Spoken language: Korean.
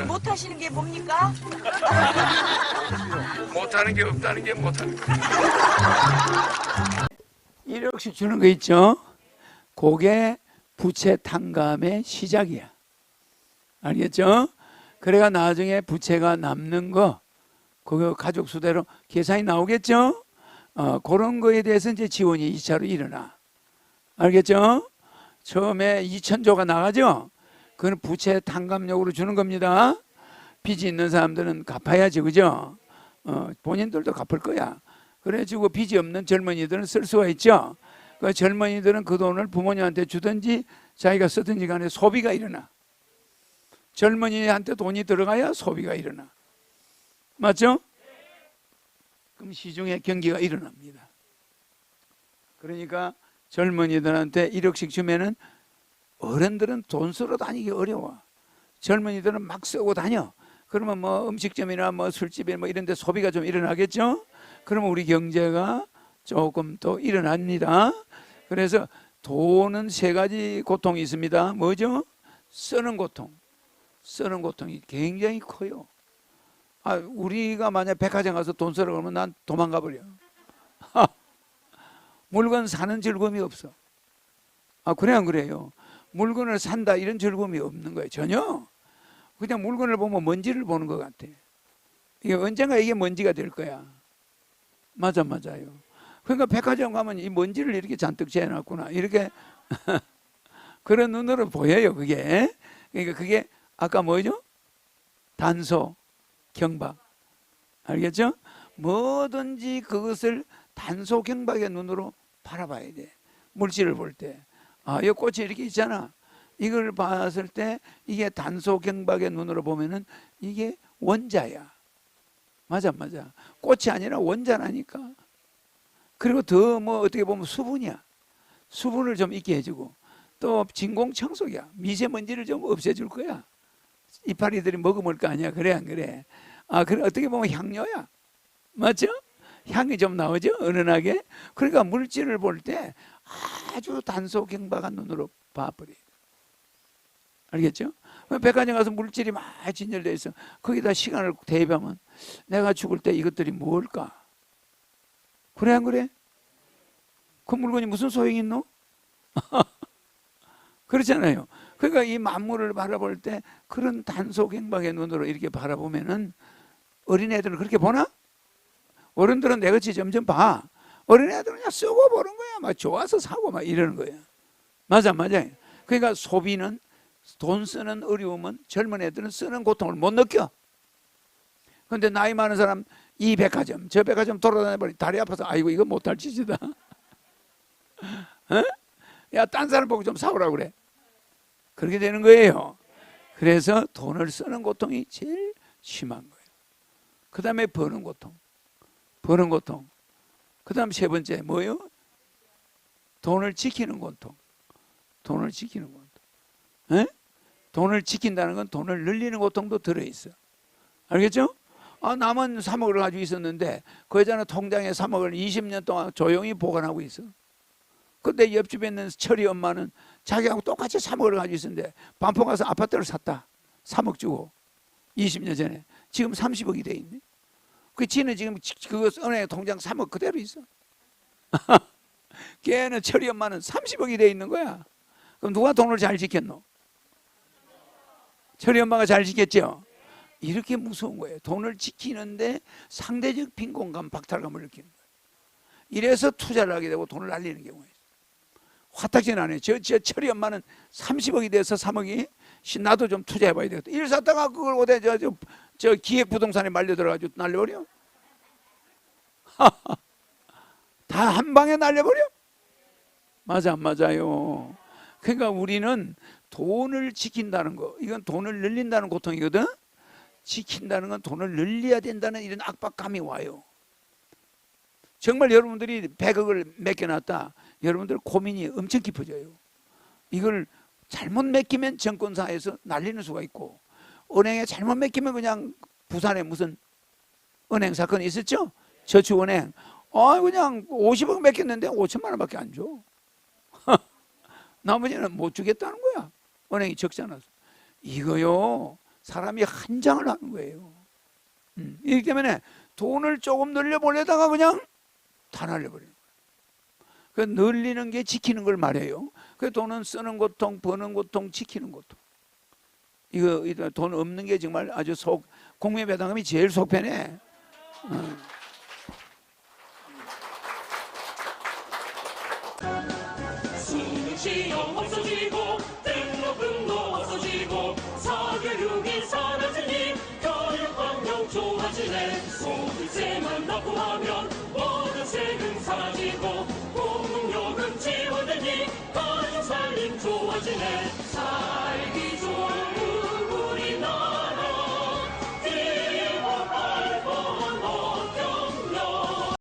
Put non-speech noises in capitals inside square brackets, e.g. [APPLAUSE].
부모님이 못하시는 게 뭡니까? [LAUGHS] 못하는 게 없다는 게 못하는 거. 1억씩 주는 거 있죠? 그게 부채 탕감의 시작이야. 알겠죠? 그래가 나중에 부채가 남는 거, 그거 가족 수대로 계산이 나오겠죠? 어, 그런 거에 대해서 이제 지원이 2차로 일어나. 알겠죠? 처음에 2천조가 나가죠? 그건 부채 탕감용으로 주는 겁니다. 빚이 있는 사람들은 갚아야지, 그죠? 어, 본인들도 갚을 거야. 그래가지고 빚이 없는 젊은이들은 쓸 수가 있죠. 그 젊은이들은 그 돈을 부모님한테 주든지 자기가 쓰든지 간에 소비가 일어나. 젊은이한테 돈이 들어가야 소비가 일어나. 맞죠? 그럼 시중에 경기가 일어납니다. 그러니까 젊은이들한테 1억씩 주면은 어른들은 돈 쓰러 다니기 어려워. 젊은이들은 막 쓰고 다녀. 그러면 뭐 음식점이나 뭐 술집이나 뭐 이런 데 소비가 좀 일어나겠죠? 그러면 우리 경제가 조금 더 일어납니다. 그래서 돈은 세 가지 고통이 있습니다. 뭐죠? 쓰는 고통. 쓰는 고통이 굉장히 커요. 아, 우리가 만약 백화점 가서 돈 쓰러 가면 난 도망가 버려. [LAUGHS] 물건 사는 즐거움이 없어. 아, 그래 안 그래요? 물건을 산다 이런 즐거움이 없는 거예요. 전혀. 그냥 물건을 보면 먼지를 보는 것 같아. 이게 언젠가 이게 먼지가 될 거야. 맞아, 맞아요. 그러니까 백화점 가면 이 먼지를 이렇게 잔뜩 재놨구나. 이렇게 [LAUGHS] 그런 눈으로 보여요, 그게. 그러니까 그게 아까 뭐죠? 단소, 경박. 알겠죠? 뭐든지 그것을 단소 경박의 눈으로 바라봐야 돼. 물질을 볼 때. 아, 이 꽃이 이렇게 있잖아. 이걸 봤을 때 이게 단소 경박의 눈으로 보면은 이게 원자야. 맞아, 맞아. 꽃이 아니라 원자라니까. 그리고 더 뭐 어떻게 보면 수분이야. 수분을 좀 있게 해주고 또 진공 청소기야. 미세먼지를 좀 없애줄 거야. 이파리들이 먹어볼 거 아니야. 그래 안 그래? 아, 그래 어떻게 보면 향료야. 맞죠? 향이 좀 나오죠? 은은하게. 그러니까 물질을 볼때 아주 단소 경박한 눈으로 봐버려. 알겠죠? 백화점 가서 물질이 많이 진열되어 있어. 거기다 시간을 대입하면 내가 죽을 때 이것들이 뭘까? 그래 안 그래? 그 물건이 무슨 소용이 있노? [LAUGHS] 그렇잖아요. 그러니까 이 만물을 바라볼 때 그런 단속행방의 눈으로 이렇게 바라보면은 어린애들은 그렇게 보나? 어른들은 내같이 점점 봐. 어린애들은 그냥 쓰고 보는 거야. 막 좋아서 사고 막 이러는 거야. 맞아, 맞아. 그러니까 소비는 돈 쓰는 어려움은 젊은 애들은 쓰는 고통을 못 느껴. 근데 나이 많은 사람 이 백화점 저 백화점 돌아다녀 버리 다리 아파서 아이고 이거 못할 짓이다. [LAUGHS] 어? 야 딴 사람 보고 좀 사오라 그래. 그렇게 되는 거예요. 그래서 돈을 쓰는 고통이 제일 심한 거예요. 그 다음에 버는 고통, 버는 고통. 그 다음 세 번째 뭐요? 돈을 지키는 고통, 돈을 지키는 고통. 에? 돈을 지킨다는 건 돈을 늘리는 고통도 들어있어. 알겠죠? 아, 남은 3억을 가지고 있었는데 그 여자는 통장에 3억을 20년 동안 조용히 보관하고 있어. 근데 옆집에 있는 철이 엄마는 자기하고 똑같이 3억을 가지고 있었는데 반포 가서 아파트를 샀다. 3억 주고 20년 전에 지금 30억이 돼 있네. 그 지는 지금 그 은행 통장 3억 그대로 있어. [LAUGHS] 걔는 철이 엄마는 30억이 돼 있는 거야. 그럼 누가 돈을 잘 지켰노? 철이 엄마가 잘 지켰죠. 이렇게 무서운 거예요. 돈을 지키는데 상대적 빈곤감, 박탈감을 느끼는 거예요. 이래서 투자를 하게 되고 돈을 날리는 있어요. 화딱지 나네. 저, 저 철이 엄마는 30억이 돼서 3억이 나도 좀 투자해봐야 되겠다. 일 샀다가 그걸 어디 저, 저, 저 기획부동산에 말려 들어가지고 날려버려? [LAUGHS] 다 한 방에 날려버려? 맞아, 안 맞아요. 그러니까 우리는 돈을 지킨다는 거, 이건 돈을 늘린다는 고통이거든. 지킨다는 건 돈을 늘려야 된다는 이런 압박감이 와요. 정말 여러분들이 100억을 맡겨놨다. 여러분들 고민이 엄청 깊어져요. 이걸 잘못 맡기면 정권사에서 날리는 수가 있고 은행에 잘못 맡기면 그냥 부산에 무슨 은행 사건이 있었죠? 저축은행. 아 그냥 50억 맡겼는데 5천만 원밖에 안 줘. [LAUGHS] 나머지는 못 주겠다는 거야. 은행이 적잖아. 이거요. 사람이 한 장을 하는 거예요. 음, 이기 때문에 돈을 조금 늘려보려다가 그냥 다 날려버려요. 그 늘리는 게 지키는 걸 말해요. 그 돈은 쓰는 고통, 버는 고통, 지키는 고통. 이거 돈 없는 게 정말 아주 속 공매 배당금이 제일 속편해. 사진 좋아지네